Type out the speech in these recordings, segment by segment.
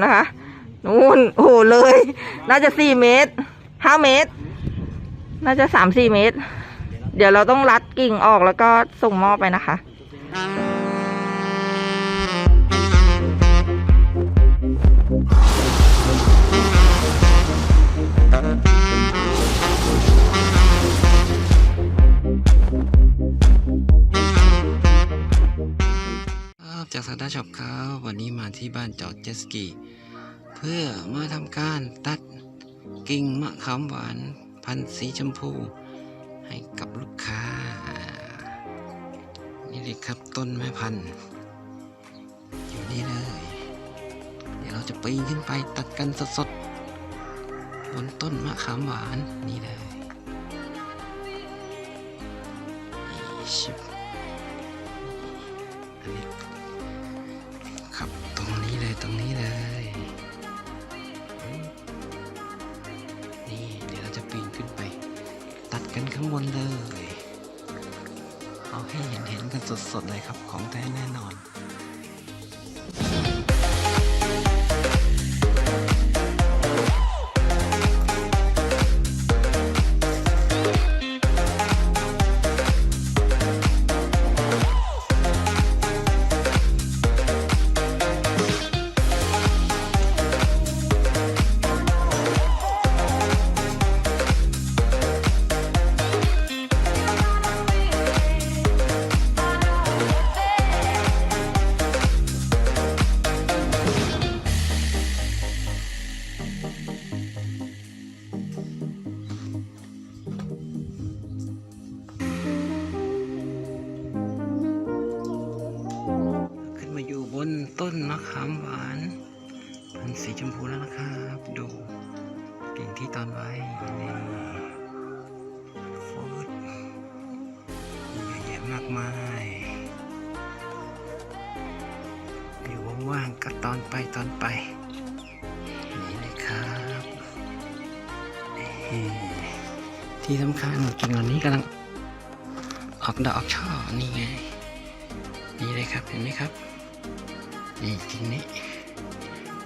นะคะนู่นโอ้โหเลย น่าจะสี่เมตรห้าเมตร น่าจะสามสี่เมตร เดี๋ยวเราต้องรัดกิ่งออกแล้วก็ส่งมอบไปนะคะ สกี เพื่อมาทำการตัดกิ่งมะขามหวานพันธุ์สีชมพู ให้กับลูกค้า นี่เลยครับต้นไม้พันธุ์อยู่นี่เลย เดี๋ยวเราจะปีนขึ้นไปตัดกันสดๆบนต้นมะขามหวานนี่เลยชิบอันนี้ต ตรงนี้เลย นี่เดี๋ยวเราจะปีนขึ้นไป ตัดกันข้างบนเลย เอาให้เห็นเห็นกันสดๆเลยครับของแท้แน่นอน มพูแล้วนะครับ ดูกิ่งที่ตอนไว้นี่ฟูดเยอะแยะมากมายอยู่ว่างๆก็ตอนไปตอนไป นี่เลยครับที่สำคัญกิ่งเหล่านี้กำลังออกดอกออกช่อนี่ไง นี่เลยครับเห็นไหมครับ นี่กิ่งนี้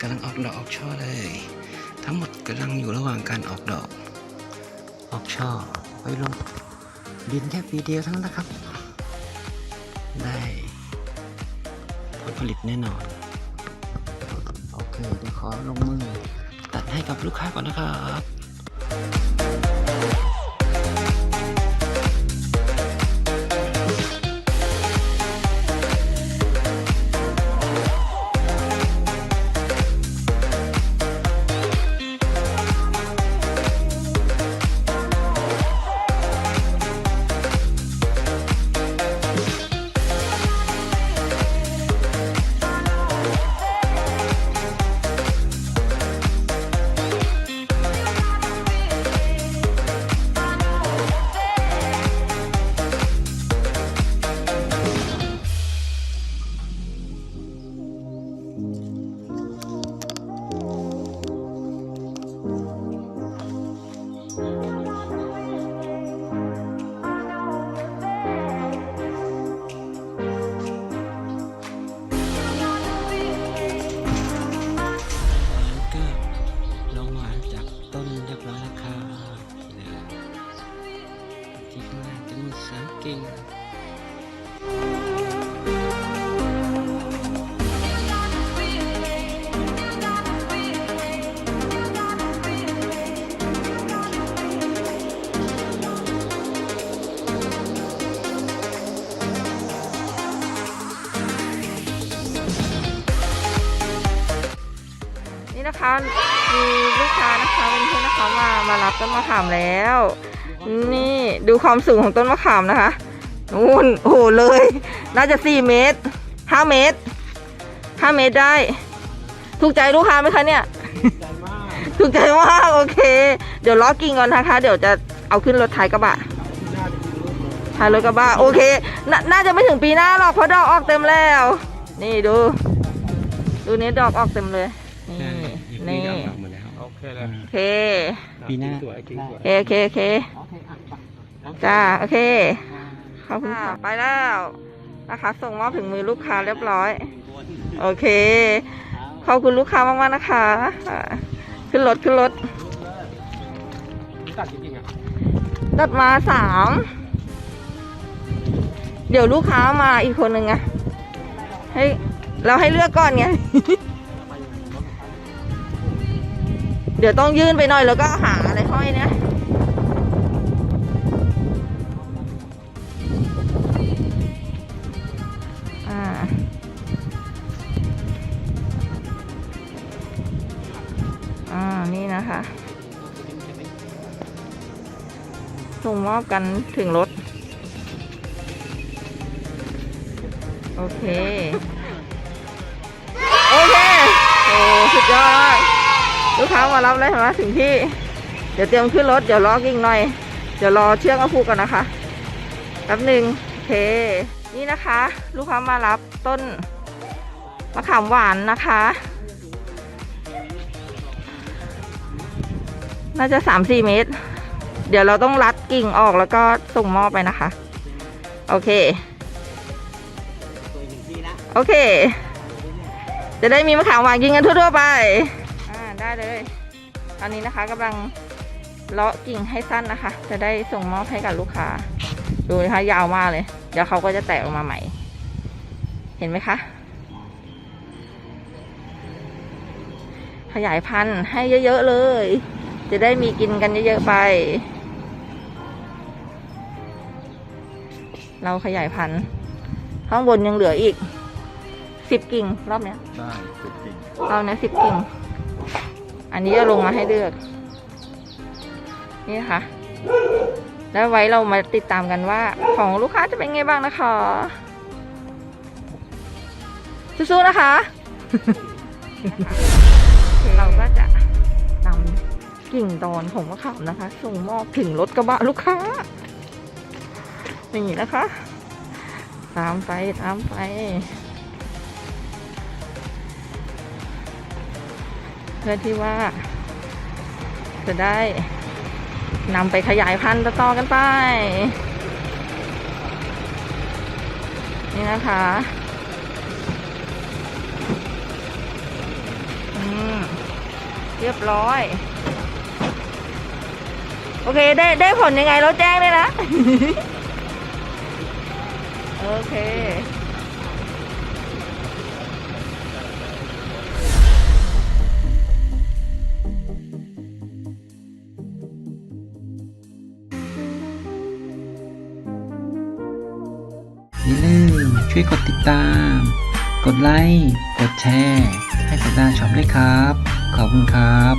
ำลังออกดอกออกช่อเลย ทั้งหมดกำลังอยู่ระหว่างการออกดอก ออกช่อไว้ลงดินแค่ปีเดียวเท่านั้นนะครับ ได้ผลผลิตแน่นอน โอเคเดี๋ยวขอลงมือ ตัดให้กับลูกค้าก่อนนะครับ ริง นี่นะคะ มีลูกค้านะคะเป็นเพื่อนนะคะมามารับต้นมะขามแล้ว นี่ดูความสูงของต้นมะขามนะคะนู่นโอ้โหเลย น่าจะสี่เมตรห้าเมตรห้าเมตรได้ ถูกใจลูกค้าไหมคะเนี่ย ถูกใจมาก โอเค เดี๋ยวล้อกิ่งก่อนนะคะ เดี๋ยวจะเอาขึ้นรถท้ายกระบะท้ายรถกระบะ โอเคนน่าจะไม่ถึงปีหน้าหรอกเพราะดอกออกเต็มแล้ว นี่ดู ดูนี้ดอกออกเต็มเลย นี่ นี่ โอเคเลยโอเคปีหน้า สวยกิ่งสวย โอเคโอเคโอเคจ้าโอเคขอบคุณค่ะไปแล้วนะคะ ส่งมอบถึงมือลูกค้าเรียบร้อย โอเคขขอบคุณลูกค้ามากๆนะคะอ่าขึ้นรถขึ้นรถ ตัดจริงๆอะตัดมาสาม เดี๋ยวลูกค้ามาอีกคนหนึ่งอะให้เราให้เลือกก่อนไง เดี๋ยวต้องยื่นไปหน่อยแล้วก็หาอะไรห้อยเนี่ยอ่าอ่านี่นะคะส่งมอบกันถึงรถ โอเค โอเค โอ้สุดยอด ลูกค้ามารับเลยเห็นไหมถึงที่ เดี๋ยวเตรียมขึ้นรถ เดี๋ยวรอกิ่งหน่อย เดี๋ยวรอเชือกเอาผูกก่อนนะคะแป๊บหนึ่งโอเค นี่นะคะ ลูกค้ามารับต้นมะขามหวานนะคะ น่าจะสามสี่เมตร เดี๋ยวเราต้องรัดกิ่งออกแล้วก็ส่งมอบไปนะคะ โอเค โอเค จะได้มีมะขามหวานกินกันทั่วๆไป ได้เลย ตอนนี้นะคะกำลังเลาะกิ่งให้สั้นนะคะ จะได้ส่งมอบให้กับลูกค้า ดูนะคะยาวมากเลย เดี๋ยวเขาก็จะแตกออกมาใหม่ เห็นไหมคะ ขยายพันธุ์ให้เยอะๆเลย จะได้มีกินกันเยอะๆไป เราขยายพันธุ์ข้างบนยังเหลืออีกสิบกิ่งรอบเนี้ย ได้สุดจริงรอบเนี้ยสิบกิ่ง อันนี้จะลงมาให้เลือก นี่นะคะแล้วไว้เรามาติดตามกันว่า ของลูกค้าจะเป็นไงบ้างนะคะสู้ๆนะคะเราก็จะนำกิ่งตอนของมะขามนะคะ ส่งมอบถึงรถกระบะลูกค้านี่นะคะ ตามไปตามไป พื่อที่ว่า จะได้นำไปขยายพันธุ์ต่อๆกันไป นี่นะคะอืมเรียบร้อย โอเคได้ได้ผลยังไงเราแจ้งเลยนะ โอเค ช่วยกดติดตาม กดไลค์ กดแชร์ ให้สัปดาห์ช็อบด้วยครับ ขอบคุณครับ